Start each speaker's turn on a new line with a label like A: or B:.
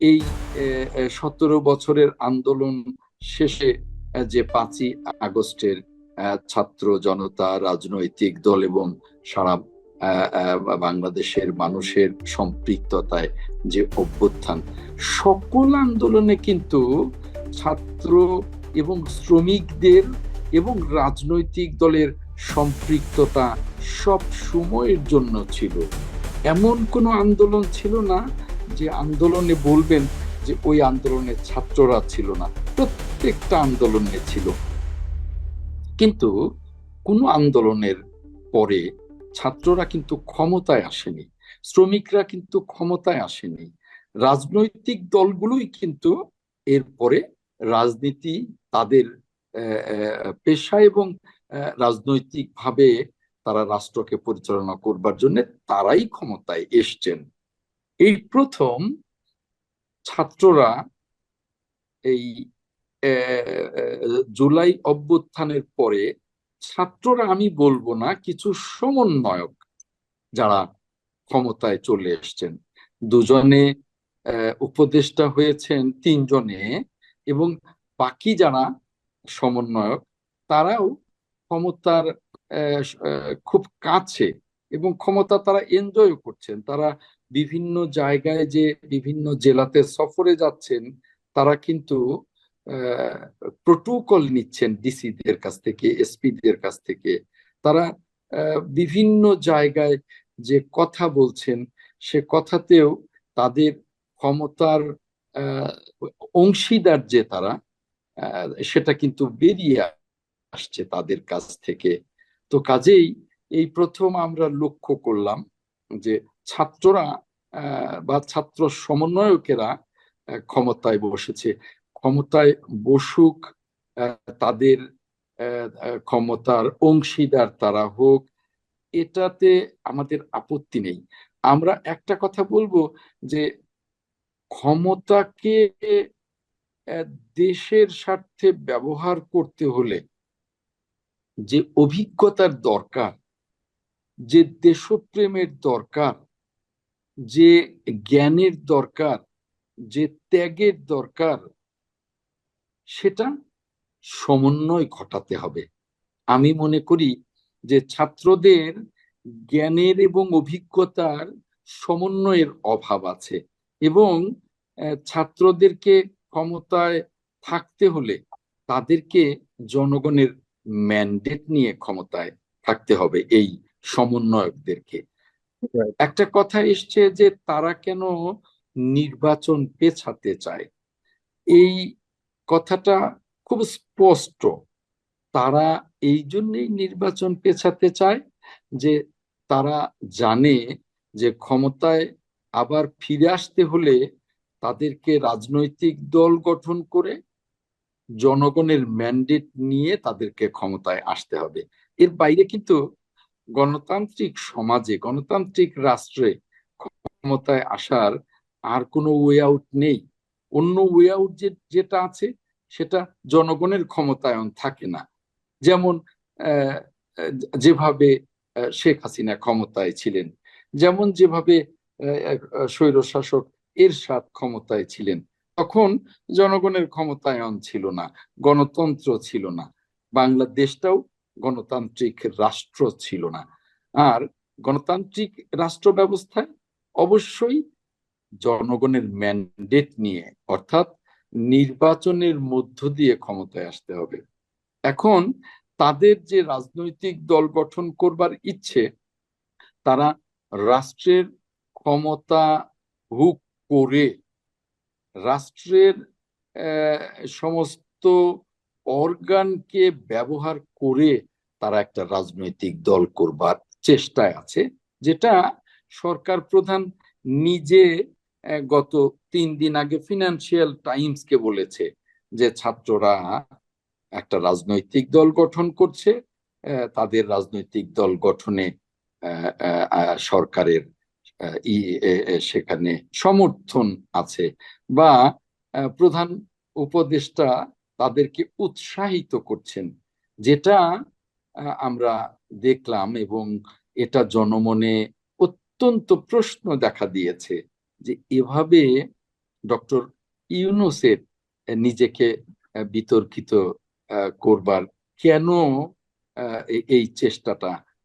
A: এই সতেরো বছরের আন্দোলন শেষে যে পাঁচই আগস্টের ছাত্র জনতা, রাজনৈতিক দল এবং সারা বাংলাদেশের মানুষের সম্পৃক্ততায় যে অভ্যুত্থান, সকল আন্দোলনে কিন্তু ছাত্র এবং শ্রমিকদের এবং রাজনৈতিক দলের সম্পৃক্ততা সব সময়ের জন্য ছিল। এমন কোনো আন্দোলন ছিল না যে আন্দোলনে বলবেন যে ওই আন্দোলনের ছাত্ররা ছিল না, প্রত্যেকটা আন্দোলনে ছিল। কিন্তু কোন আন্দোলনের পরে ছাত্ররা কিন্তু ক্ষমতায় আসেনি, শ্রমিকরা কিন্তু ক্ষমতায় আসেনি, রাজনৈতিক দলগুলোই কিন্তু এরপরে রাজনীতি তাদের পেশা এবং রাজনৈতিকভাবে তারা রাষ্ট্রকে পরিচালনা করবার জন্য তারাই ক্ষমতায় এসছেন। এই প্রথম ছাত্ররা এই জুলাই অভ্যুত্থানের পরে ছাত্ররা আমি বলব না, কিছু সমন্বয়ক যারা ক্ষমতায় চলে এসছেন। দুজনে উপদেষ্টা হয়েছেন তিনজনে এবং বাকি যারা সমন্বয়ক, তারাও ক্ষমতার খুব কাছে এবং ক্ষমতা তারা এনজয় করছেন। তারা বিভিন্ন জায়গায় যে বিভিন্ন জেলাতে সফরে যাচ্ছেন, তারা কিন্তু প্রোটোকল নিচ্ছেন ডিসিদের কাছ থেকে এসপিদের কাছ থেকে। তারা বিভিন্ন জায়গায় যে কথা বলছেন, সে কথাতেও তাদের ক্ষমতার অংশীদার যে তারা সেটা কিন্তু বেরিয়ে আসছে তাদের কাছ থেকে। তো কাজেই এই প্রথম আমরা লক্ষ্য করলাম যে ছাত্ররা বা ছাত্র সমন্বয়কেরা ক্ষমতায় বসেছে। ক্ষমতায় বসুক তাদের ক্ষমতার অংশীদার তারা হোক, এটাতে আমাদের আপত্তি নেই। আমরা একটা কথা বলব যে ক্ষমতাকে দেশের স্বার্থে ব্যবহার করতে হলে যে অভিজ্ঞতার দরকার যে দেশপ্রেমের দরকার, যে জ্ঞানের দরকার, যে ত্যাগের দরকার, সেটা সমন্বয় ঘটাতে হবে। আমি মনে করি যে ছাত্রদের জ্ঞানের এবং অভিজ্ঞতার সমন্বয়ের অভাব আছে এবং ছাত্রদেরকে ক্ষমতায় থাকতে হলে তাদেরকে জনগণের ম্যান্ডেট নিয়ে ক্ষমতায় থাকতে হবে। এই সমন্বয়কদেরকে। একটা কথা এসছে যে তারা কেন নির্বাচন পেছাতে চায়? এই কথাটা খুব স্পষ্ট। তারা এই জন্যই নির্বাচন পেছাতে চায় যে তারা জানে যে ক্ষমতায় আবার ফিরে আসতে হলে তাদেরকে রাজনৈতিক দল গঠন করে জনগণের ম্যান্ডেট নিয়ে তাদেরকে ক্ষমতায় আসতে হবে। এর বাইরে কিন্তু গণতান্ত্রিক সমাজে, গণতান্ত্রিক রাষ্ট্রে ক্ষমতায় আসার আর কোনো ওয়ে আউট নেই। অন্য ওয়ে আউট যে, যেটা আছে, সেটা জনগণের ক্ষমতায়ন থাকে না। যেমন যেভাবে শেখ হাসিনা ক্ষমতায় ছিলেন, যেমন যেভাবে স্বৈর শাসক এরশাদ ক্ষমতায় ছিলেন, তখন জনগণের ক্ষমতায়ন ছিল না, গণতন্ত্র ছিল না। বাংলাদেশটাও গণতান্ত্রিক রাষ্ট্র ছিল না। আর গণতান্ত্রিক রাষ্ট্র ব্যবস্থায় অবশ্যই জনগণের ম্যান্ডেট নিয়ে, অর্থাৎ নির্বাচনের মধ্য দিয়ে ক্ষমতায় আসতে হবে। এখন তাদের যে রাজনৈতিক দল গঠন করবার ইচ্ছে, তারা রাষ্ট্রের ক্ষমতা ভুক করে রাষ্ট্রের সমস্ত অর্গানকে ব্যবহার করে তারা একটা রাজনৈতিক দল করবার চেষ্টায় আছে, যেটা সরকার প্রধান নিজে গত তিন দিন আগে ফিনান্সিয়াল টাইমসকে বলেছে যে ছাত্ররা একটা রাজনৈতিক দল গঠন করছে তাদের রাজনৈতিক দল গঠনে সরকারের সেখানে সমর্থন আছে বা প্রধান উপদেষ্টা তাদেরকে উৎসাহিত করছেন, যেটা আমরা দেখলাম এবং এটা জনমনে অত্যন্ত প্রশ্ন দেখা দিয়েছে যে এভাবে ডক্টর ইউনুসের নিজেকে বিতর্কিত করবার কেন এই চেষ্টাটা